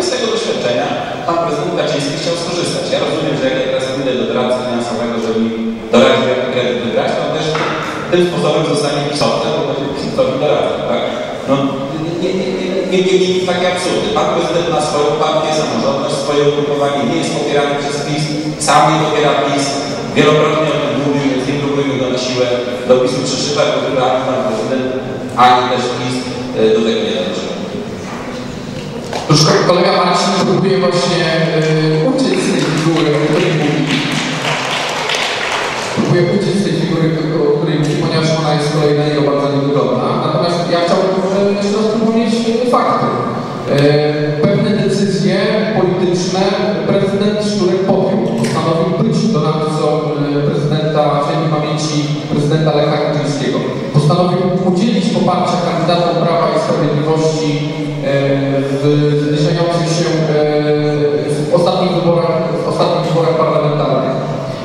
i z tego doświadczenia pan prezydent Kaczyński chciał skorzystać. Ja rozumiem, że jak ja teraz pójdę do doradcy finansowego, żeby mi doradził, jak kredyt wybrać, to też tym sposobem zostanie pisowcem, bo będzie pisowcem doradcą, tak? No, nie, nie, nie, nie, nie, nie, takie absurdy. Pan prezydent ma swoją partię, samorządność, swoje ugrupowanie, nie jest popierany przez PiS, sam nie popiera PiS, wielokrotnie o tym mówił, więc nie próbujmy go na siłę do PiSu przyszywać, bo chyba ani pan prezydent, ani też PiS e, do tego nie Już kolega Marcin próbuje właśnie yy, uciec z tej figury, o której mówi. Próbuje uciec z tej figury, o której mówi, ponieważ ona jest z kolei dla bardzo niewygodna. Natomiast ja chciałbym yy, jeszcze raz przypomnieć yy, fakty. Yy, pewne decyzje polityczne prezydent Szczurek podjął. Postanowił być doradcą yy, prezydenta, świętej pamięci prezydenta Lecha Kaczyńskiego. Postanowił udzielić poparcia kandydatom Prawa i Sprawiedliwości e, w zbliżających się e, w ostatnich wyborach, w ostatnich wyborach parlamentarnych.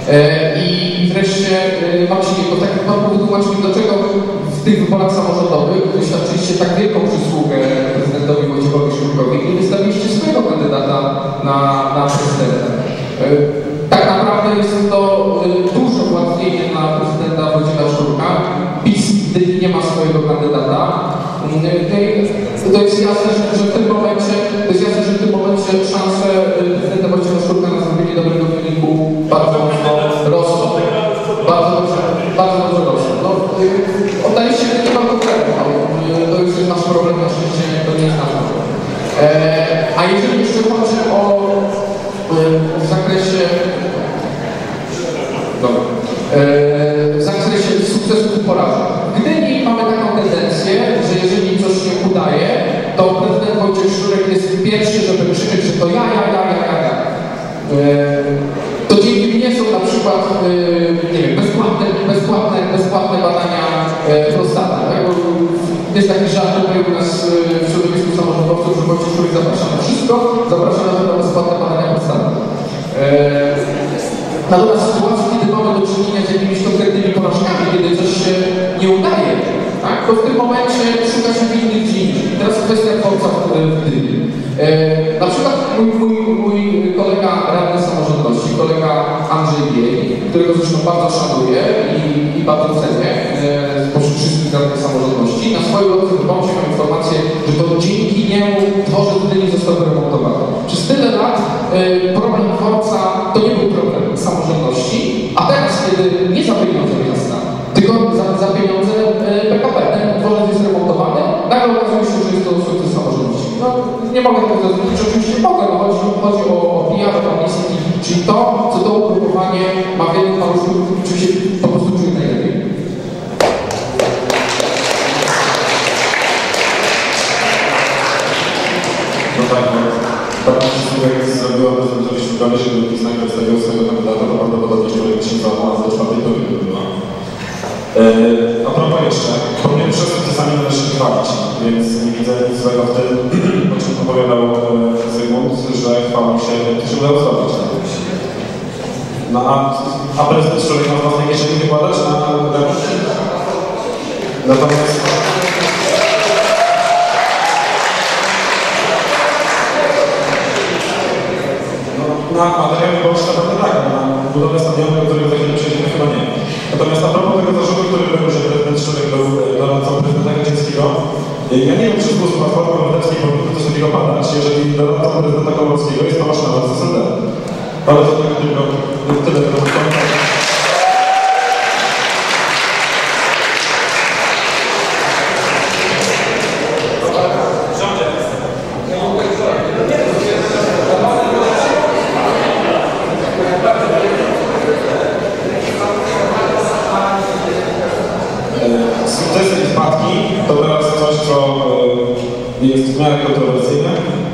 E, I wreszcie e, Marcinie, to tak Pan wytłumaczył mi, dlaczego w tych wyborach samorządowych wyświadczyliście tak wielką przysługę prezydentowi Wojciechowi Szurkowi i wystawiliście swojego kandydata na, na prezydenta. E, Tak naprawdę jest to e, duże ułatwienie dla prezydenta Wojciecha Szurka. PiS gdy nie ma swojego kandydata to jest jasne, że w tym momencie szanse e, prezydenta Wojciecha Szurka na zrobienie dobrego wyniku bardzo mocno rosną. Bardzo dobrze, bardzo dobrze rosną. No, e, oddaliście mnie chyba konkretnie. No, e, to już jest nasz problem, na szczęście to nie jest nasz problem. E, A jeżeli jeszcze chodzi o e, w zakresie Dobra. E, w zakresie sukcesów i porażek. W Gdyni mamy taką tendencję, że jeżeli coś się udaje, to prezydent Wojciech Szczurek jest pierwszy, żeby krzyczeć, że to ja, ja, ja, ja, ja, ja. E, to dzięki mnie są na przykład e, nie wiem, bezpłatne, bezpłatne, bezpłatne badania e, prostaty. Tak? Bo Jest taki żart tutaj u nas e, w środowisku samorządowców, że Wojciech Szczurek zaprasza na wszystko, zaprasza na bezpłatne badania prostaty. E, Natomiast w sytuacji, kiedy mamy do czynienia z jakimiś konkretnymi porażkami, kiedy coś się nie udaje, tak, to w tym momencie szuka się winnych gdzie indziej. Teraz kwestia dworca w, Gdyni. E, na przykład mój, mój, mój kolega radny samorządności, kolega Andrzej Biej, którego zresztą bardzo szanuję i, i bardzo cenię e, spośród wszystkich radnych samorządności, na swoim lotnym wyborcie mam informację, że to dzięki niemu dworzec Gdyni został wyremontowany. Przez tyle lat e, problem dworca to nie był problem samorządności, a teraz, kiedy nie za pieniądze miasta, tylko za, za pieniądze e, PKP, ten dworzec jest remontowany, nagle okazuje się, że jest to sukces samorządności. No, nie mogę tego zrozumieć, oczywiście mogę, no chodzi, chodzi o, o PR, o publicity, czyli to, to ugrupowanie ma wiele paluszków, czym się po prostu czuje najlepiej. No tak, no. Słucha, jak zrobiła prezydentowi Szurkowi, żeby PiS najpierw stawiał swojego kandydata, to prawdopodobnie człowiek się załamał do czwartej tury by była. E, a propos jeszcze, mnie przez czasami należy chwalić, więc nie widzę nic złego w tym, o czym opowiadał e, Zygmunt, że chwalą się, to się udało. No a, a prezydent człowiek ma własnej kieszeni wykładać na remont? Natomiast na materiał wyborczy na pewno tak, na budowę stadionu, do którego za chwilę przejdziemy chyba nie. Natomiast a propos tego zarzutu, który był, że prezydent Szczurek był e, doradcą prezydenta Kaczyńskiego, e, ja nie wiem, czy z głosu Platformy Obywatelskiej powinno coś takiego padać, jeżeli doradcą prezydenta Komorowskiego jest Tomasz Nowak z SLD. Ale to tak tylko tyle. E, Sukcesy to teraz coś, co e, jest w miarę kontrowersyjne,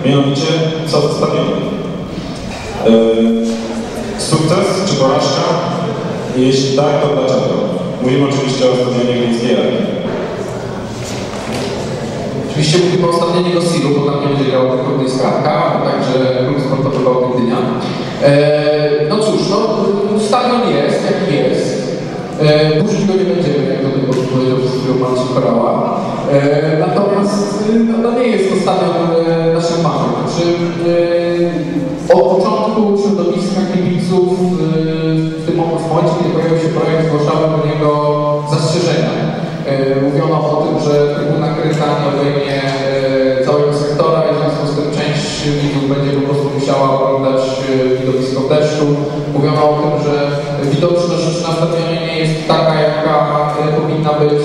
mianowicie co z stadionem. E, porażka? Jeśli tak, to dlaczego? Mówimy oczywiście o stadionie Glińskiej Arki. Oczywiście mówimy o stadionie Gosilu, bo tam nie będzie grała tylko Gdyńska także klub sportowy Bałtyk Gdynia. E, no cóż, no, stadion jest, jaki jest. E, burzyć go nie będziemy, jak to tylko powiedział przed chwilą pan Superała. E, natomiast e, no, no nie jest to stadion e, naszym marzeń. Znaczy, yy, od początku środowiska kibiców yy, w tym momencie, kiedy pojawił się projekt, zgłaszały do niego zastrzeżenia. Yy, mówiono o tym, że trybuna kryta obejmie yy, całego sektora i w związku z tym część widzów będzie po prostu musiała oglądać widowisko deszczu. Mówiono o tym, że widoczność na stadionie nie jest taka, jaka powinna być.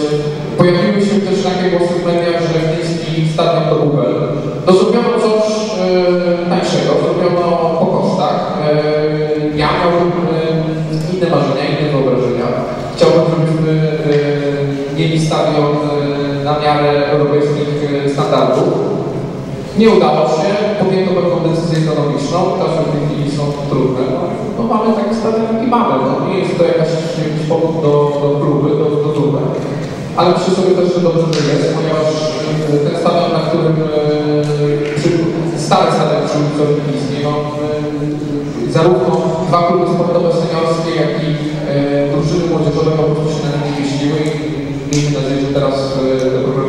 Pojawiły się też takie głosy w mediach, że miejski stadion to Google. To zrobiono coś yy, tańszego, zrobiono po kosztach. Yy, ja miałbym yy, inne marzenia, inne wyobrażenia. Chciałbym, żebyśmy yy, mieli stadion yy, na miarę europejskich yy, standardów. Nie udało się, podjęto pewną decyzję ekonomiczną, czasy w tej chwili są trudne. No, no mamy taki stadion, jaki mamy. No, nie jest to jakaś, jakiś powód do, do próby, do, do próby. Ale myślę sobie też, że dobrze, że jest, ponieważ yy, ten stadion, na którym yy, przy, stary stadion przy ulicy Olimpijskiej, no, yy, zarówno dwa kluby sportowe seniorskie, jak i drużyny młodzieżowe po prostu się na nim mieściły i miejmy nadzieję, że teraz te problemy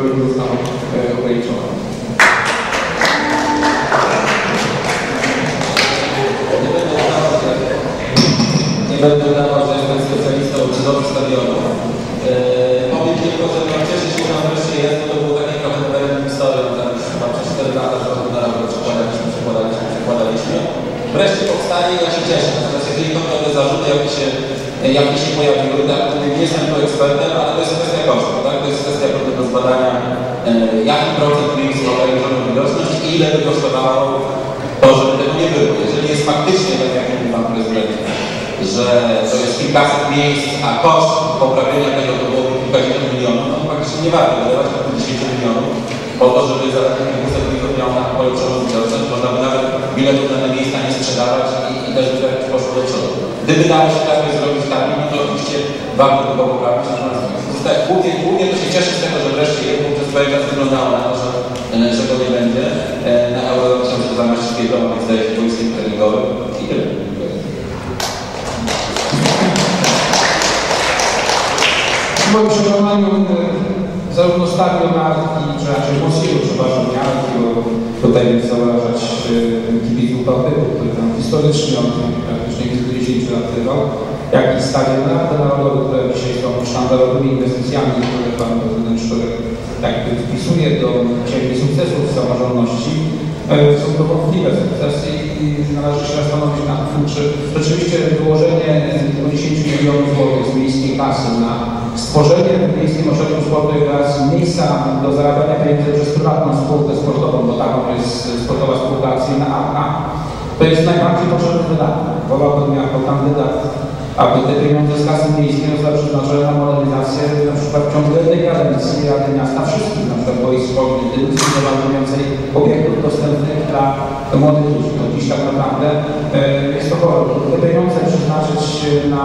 Wreszcie powstaje i ja się cieszę. Natomiast jeżeli chodzi o te zarzuty, jakie się, jakie się pojawiły, tak, nie jestem tu ekspertem, ale to jest kwestia kosztu, tak? To jest kwestia do zbadania, e, jaki procent miejsc ma widoczność i ile by kosztowało to, żeby tego nie było. Jeżeli jest faktycznie, tak jak mówi Pan Prezydent, że to jest kilkaset miejsc, a koszt poprawienia tego to byłoby kilkadziesiąt milionów, no to faktycznie nie warto wydawać 10 milionów po to, żeby za kilkuset milionów miał na by nawet biletów na te miejsca nie sprzedawać i, i też by jakoś poszło do przodu. Gdyby dało się tak zrobić tak, no to oczywiście warto by było poprawić. Zostaje- Głównie, głównie to się cieszę z tego, że wreszcie bo przez czas wyglądało na to, że, e, że go nie będzie. E, Na Euro chciałem się zamiast szkietować, zdaje się, boiskiem treningowym i tyle. W moim przekonaniu e, zarówno stadion Arki, czy raczej Moskiego, przepraszam, nie Arki, bo tutaj zauważać Bałtyku, który tam historycznie od praktycznie kilkudziesięciu lat bywał, jak i stadion Narodowy, które dzisiaj są sztandarowymi inwestycjami, które pan prezydent Szczurek jakby wpisuje do księgi sukcesów samorządności, e, są to wątpliwe sukcesy i należy się zastanowić nad tym, czy rzeczywiście wyłożenie kilkudziesięciu milionów złotych z miejskiej kasy na stworzenie w Miejskim Ośrodku Sportowym oraz miejsca do zarabiania pieniędzy przez prywatną spółkę sportową, bo taką jest sportowa spółka akcyjna AKA, to jest najbardziej potrzebny wydatek. Wolałbym jako kandydat, aby te pieniądze z kasy miejskiej zostały przeznaczone na modernizację na przykład w ciągu jednej kadencji Rady Miasta wszystkich, na przykład boisk indywidualnie więcej dla młodych ludzi. No dziś tak naprawdę e, jest to. Te pieniądze przeznaczyć na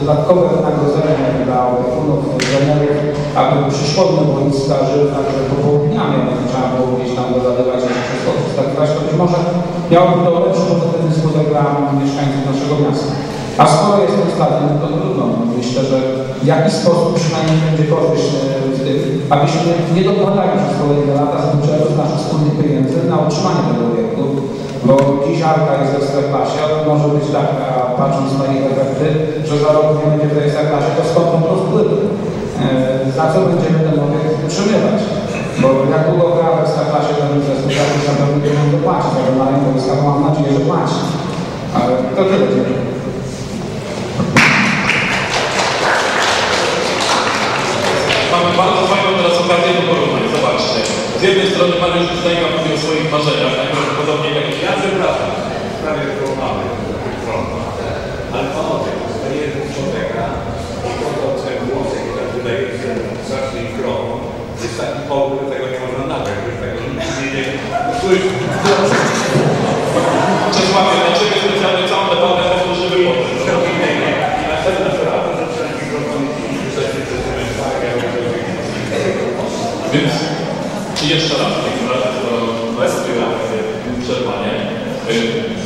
dodatkowe wynagrodzenia dla opiekunów, trenerów, aby przyszłodne boiska żyły także popołudniami, nie trzeba było gdzieś tam się przez to przedstawiwać, to być może miałoby to lepszy pozytywny skutek dla mieszkańców naszego miasta. A skoro jest ten stadion, to trudno. Myślę, że w jakiś sposób przynajmniej będzie korzyść w tym, abyśmy nie dokładali przez kolejne lata z budżetu z naszych wspólnych pieniędzy na utrzymanie tego obiektu, bo dziś Arka jest w Ekstraklasie, ale może być tak, a patrząc na jej efekty, że za rok nie będzie w tej Ekstraklasie, to skąd on to wpływy? E, Za co będziemy ten obiekt utrzymywać? Bo jak długo gra w Ekstraklasie, ten zespół tak na pewno pieniądze płaci, ale na rynku mam nadzieję, że płaci. Ale to tyle. Mamy bardzo fajną teraz okazję do porównań. Zobaczcie. Z jednej strony Mariusz Zdejka mówi o swoich marzeniach, najprawdopodobniej takich Ja przepraszam, prawie to mamy. Ale panowie, jest człowieka i po to ten włosek, który tutaj jest strasznie krową, jest taki powód, że tego nie można nagrać, że tego nikt nie wie. Czesławie, dlaczego specjalnie całą debatę powtórzymy potem? I następna sprawa, że trzeba mikrofon i wystarczy przez Więc jeszcze raz, bez przerwanie. Y,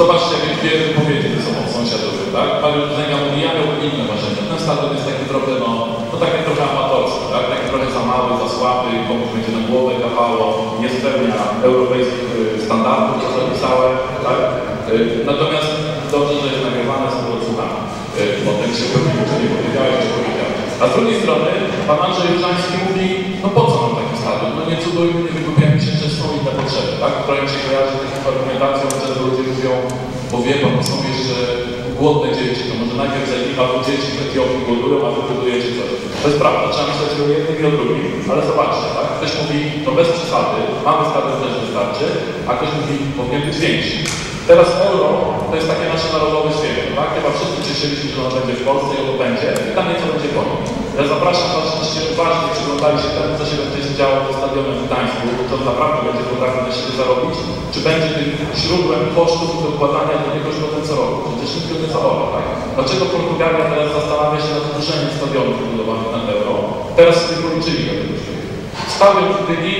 Zobaczcie, jakie dwie wypowiedzi ze sobą sąsiadowe, tak? Pan Zdejka mówi, ja miałbym inne marzenia. Ten stadion jest taki trochę, no, no taki trochę amatorski, tak? tak? Taki trochę za mały, za słaby, komuś będzie na głowę kapało, nie spełnia europejskich y, standardów, co zapisałem, tak? Y, Natomiast dobrze, że jest nagrywane, z odsłuchamy. Y, Potem się pewnie nie powiedziałeś, czy powiedziałeś. A z drugiej strony pan Andrzej Różański mówi, no po co nam taki stadion? No nie cudujmy, nie wygłupiajmy się, że są inne potrzeby, tak? Mi się kojarzy z taką argumentacją, często ludzie mówią, bo wie pan, są jeszcze głodne dzieci, to może najpierw zajmij albo dzieci w Etiopii głodują, a wy budujecie coś. To jest prawda, trzeba myśleć o jednym i o drugim, ale zobaczcie, tak? Ktoś mówi, no bez przesady, mamy stadion też wystarczy, a ktoś mówi, powinien być większy. Teraz euro to jest takie nasze narodowe święto, tak? Chyba wszyscy cieszyliśmy, że ono będzie w Polsce i ono będzie. Ja zapraszam Was, żebyście uważnie przyglądali się temu, co się będzie działo ze stadionem w Gdańsku, czy on naprawdę będzie potrafił na siebie zarobić, czy będzie tym źródłem kosztów dokładania do źródłem co roku. Przecież nikt nie zawoła, tak? Dlaczego Portugalia teraz zastanawia się nad tworzeniem stadionów budowanych na euro? Teraz sobie policzyli, to Stadion w Gdyni